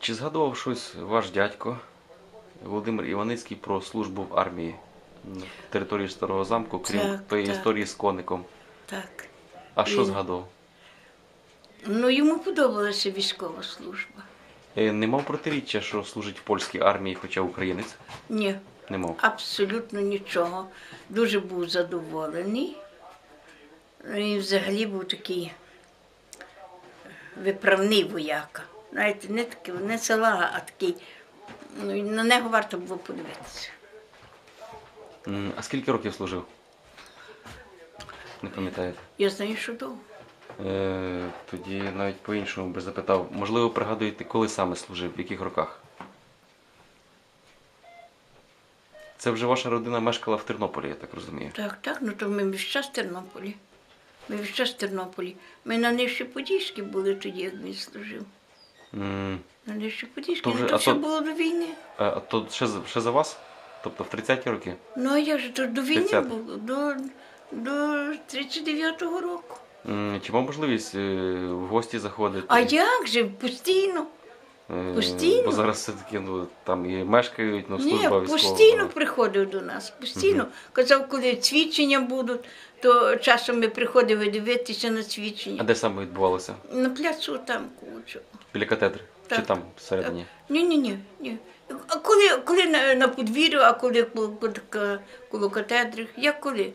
Чи згадував щось ваш дядько Володимир Іваницький про службу в армії на території Старого замку, крім Так, тої так. історії з коником? Так. А що Він- згадував? Ну, йому подобалася військова служба. Е, Не мав протиріччя, що служить в польській армії, хоча українець? Ні, Не мав. абсолютно нічого. Дуже був задоволений. Він взагалі був такий виправний вояка. Знаєте, не такий, не салага, а такий. Ну, на нього варто було подивитися. М, А скільки років служив? Не пам'ятаєте? Я знаю, що довго. Е, тоді навіть по-іншому би запитав. Можливо, пригадуєте, коли саме служив, в яких роках? Це вже ваша родина мешкала в Тернополі, я так розумію. Так, так, ну то ми весь час в Тернополі. Ми весь час в Тернополі. Ми на Нижчі Подільській були тоді, як він служив. М, На Нижчі Подільській. То Ну, вже- то а все то- було до війни. А а то ще, за- ще за вас? Тобто в 30-ті роки? Ну, а як же то до війни 30. було? До, до 39-го року. М, Чи мав можливість е, в гості заходити? А як же? Постійно. Е, постійно? Бо зараз все-таки ну, там і мешкають, ну, Ні, служба військова. постійно приходив до нас. Постійно. Казав, коли цвідчення будуть, то часом ми приходили дивитися на А цвідчення. де саме відбувалося? На пляцу там кучу. Біля катедри? Чи там всередині? Ні, ні, ні, ні. А коли, коли на, на подвір'ю, а коли коло, коло, коло катедри, як коли?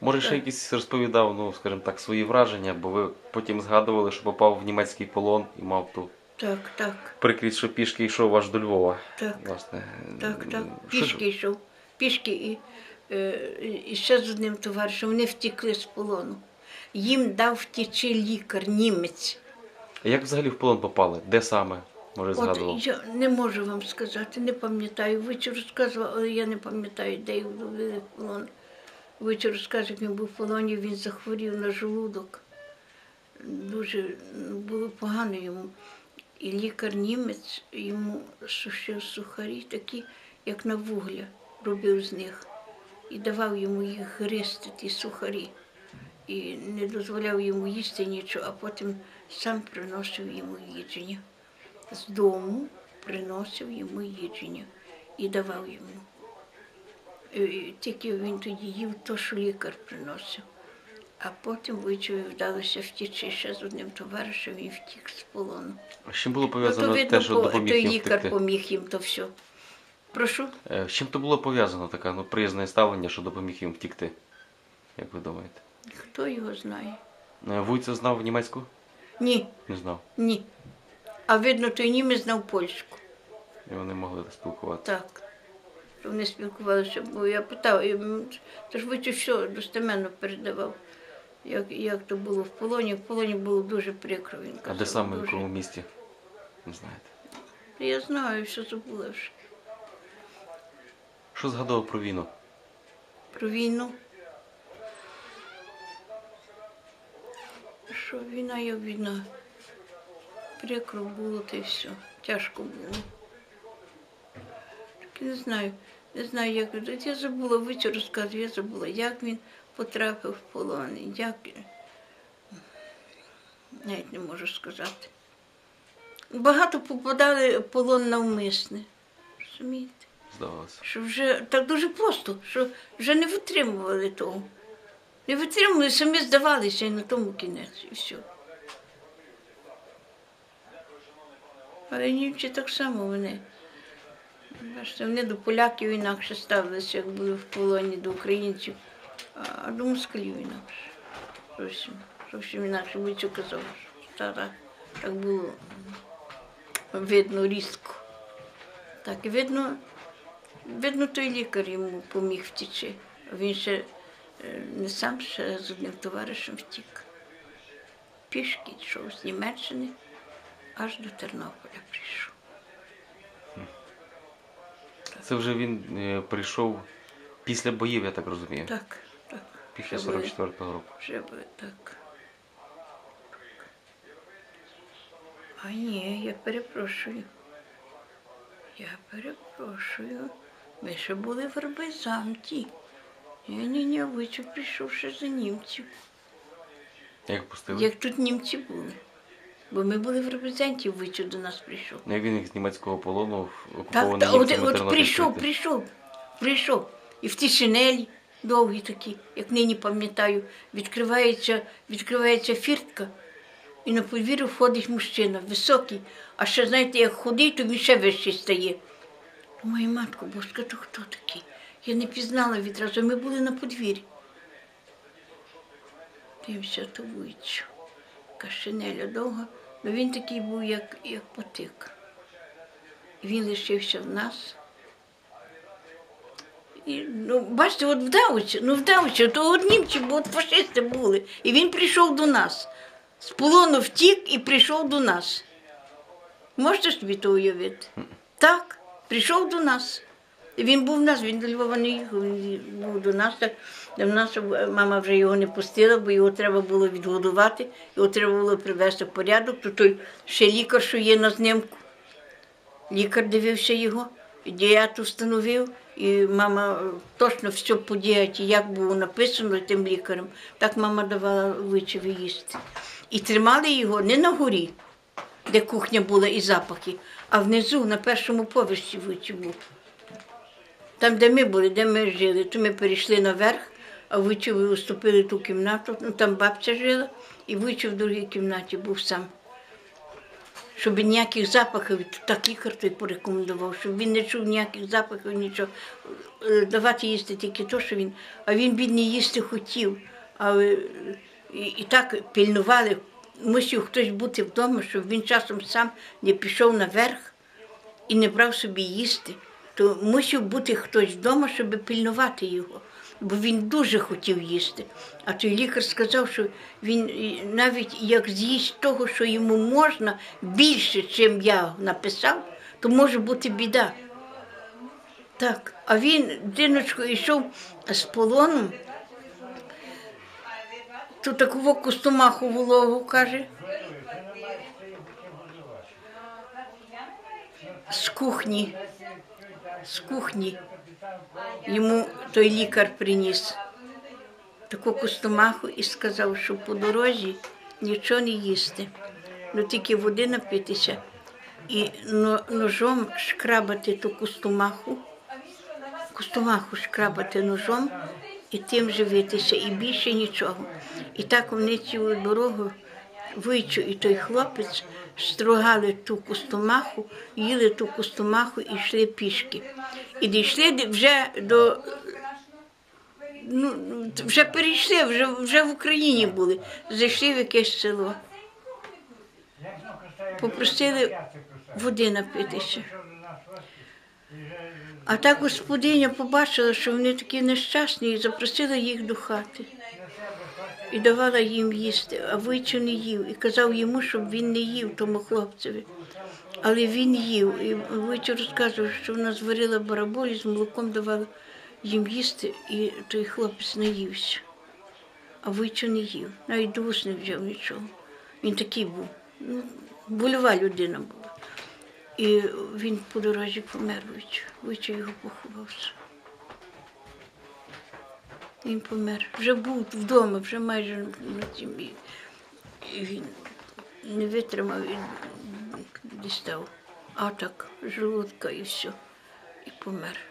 Може, ще якийсь розповідав, ну, скажімо так, свої враження, бо ви потім згадували, що попав в німецький полон і мав ту Так, так, прикрість, що пішки йшов аж до Львова. так. Власне. Так, так. Що ж- Пішки йшов. Пішки і, е, і ще з одним товаришем. Вони втекли з полону. Їм дав втечі лікар, німець. А Як взагалі в полон попали? Де саме? Може, згадував? От я не можу вам сказати, не пам'ятаю. Вичір розказував, але я не пам'ятаю, де ввели в полон. Вичір розкаже, як він був в полоні, він захворів на желудок. Дуже ну, було погано йому. І лікар німець йому сушив сухарі, такі, як на вугля, робив з них. І давав йому їх гристи, ті сухарі. І не дозволяв йому їсти нічого, а потім сам приносив йому їдження з дому приносив йому їдження і давав йому. І Тільки він тоді їв то, що лікар приносив. А потім Войчеві вдалося втічі ще з одним товаришем, він втік з полону. З чим було Ну, пов'язано то те, що по- допоміг той їм лікар поміг їм то все. Прошу? Е, З чим то було пов'язано таке ну, приязне ставлення, що допоміг їм втікти? Як ви думаєте? Хто його знає? Е, Вуйце знав німецьку? Ні, Не знав. ні. А видно, той німець знав польську. І вони могли спілкуватися. Так. Вони спілкувалися, бо я питав, то ж Витю що достеменно передавав, як, як то було в полоні. В полоні було дуже прикро, він А де саме, в якому місті? Не знаєте. Я знаю, що забула вже. Що згадував про війну? Про війну. Що війна є війна. Прикро було та й все. Тяжко було. Так не знаю. Не знаю, як. Я забула вичір розказу, я забула, як він потрапив в полон. Як... Навіть не можу сказати. Багато попадали в полон навмисне. Розумієте? Здавалося. що вже так дуже просто, що вже не витримували того. Не витримували, самі здавалися і на тому кінець, і все. Але німці так само вони. Бачите, вони до поляків інакше ставилися, як були в полоні до українців, а до москалів інакше. Зовсім, зовсім інакше. Вицю казав, та, так, було видно різко. Так, і видно, Видно, той лікар йому поміг втічи. Він ще не сам ще з одним товаришем втік. Пішки йшов з Німеччини, аж до Тернополя прийшов. Це вже він е, прийшов після боїв, я так розумію. Так, так. Після вже були- 44-го року. Вже були так. А ні, я перепрошую. Я перепрошую. Ми ще були в Арбайзанті. Ні, ні, ні, вичу прийшов ще за німців. Як пустили? Як тут німці були. Бо ми були в репрезенті, Вичур до нас прийшов. Ну, і він їх з німецького полону Так, окупований та, от, от прийшов, прийшов, прийшов. І в тій шинелі довгі такі, як нині пам'ятаю, відкривається, відкривається фіртка, і на подвір'я входить мужчина, високий, а ще, знаєте, як худий, то він ще вищий стає. Моя матко, божка, то хто такий? Я не пізнала відразу, ми були на подвір'ї. Дивимося, то вичу. Кашинеля довга, ну він такий був, як, як потик. Він лишився в нас. І, ну, бачите, от вдався, ну вдався, то от німці, бо от фашисти були. І він прийшов до нас. З полону втік і прийшов до нас. Можете собі то уявити? Так, прийшов до нас. Він був в нас, він до Львова не їхав, він був до нас. Так, нас е, мама вже його не пустила, бо його треба було відгодувати, його треба було привести в порядок. То той ще лікар, що є на знімку. Лікар дивився його, діяту встановив, і мама е, точно все по діяті, як було написано тим лікарем, так мама давала вичеві їсти. І тримали його не на горі, де кухня була і запахи, а внизу, на першому поверсі вичі був. Там, де ми були, де ми жили, то ми перейшли наверх, а вичів уступили ту кімнату, ну там бабця жила, і вичів в другій кімнаті був сам щоб ніяких запахів, так лікар порекомендував, щоб він не чув ніяких запахів, нічого. Е, Давати їсти тільки то, що він. А він, бідний, їсти хотів. Але і, і так пильнували. Мусив хтось бути вдома, щоб він часом сам не пішов наверх і не брав собі їсти. То мусив бути хтось вдома, щоб пильнувати його. Бо він дуже хотів їсти. А той лікар сказав, що він навіть як з'їсть того, що йому можна більше, чим я написав, то може бути біда. Так, а він, диночко, йшов з полону, то таку костомаху вологу каже. З кухні, з кухні йому той лікар приніс таку костомаху і сказав, що по дорозі нічого не їсти, ну тільки води напитися і но- ножом шкрабати ту костомаху, костомаху шкрабати ножом і тим живитися, і більше нічого. І так вони цілу дорогу Вичу і той хлопець строгали ту костомаху, їли ту костомаху і йшли пішки. І дійшли вже до ну, вже перейшли, вже, вже в Україні були. Зайшли в якесь село. Попросили води напитися. А та господиня побачила, що вони такі нещасні, і запросила їх до хати. І давала їм їсти, а Вичу не їв. І казав йому, щоб він не їв тому хлопцеві. Але він їв. І Вичу розказував, що вона зварила бараболі з молоком давала їм їсти, і той хлопець наївся. А Вичу не їв. Навіть до не взяв нічого. Він такий був. Ну, больова людина була. І він по дорозі помер. Вичу його поховався. Він помер. Вже був вдома, вже майже на цім. І, і він не витримав і дістав атак, желудка і все. І помер.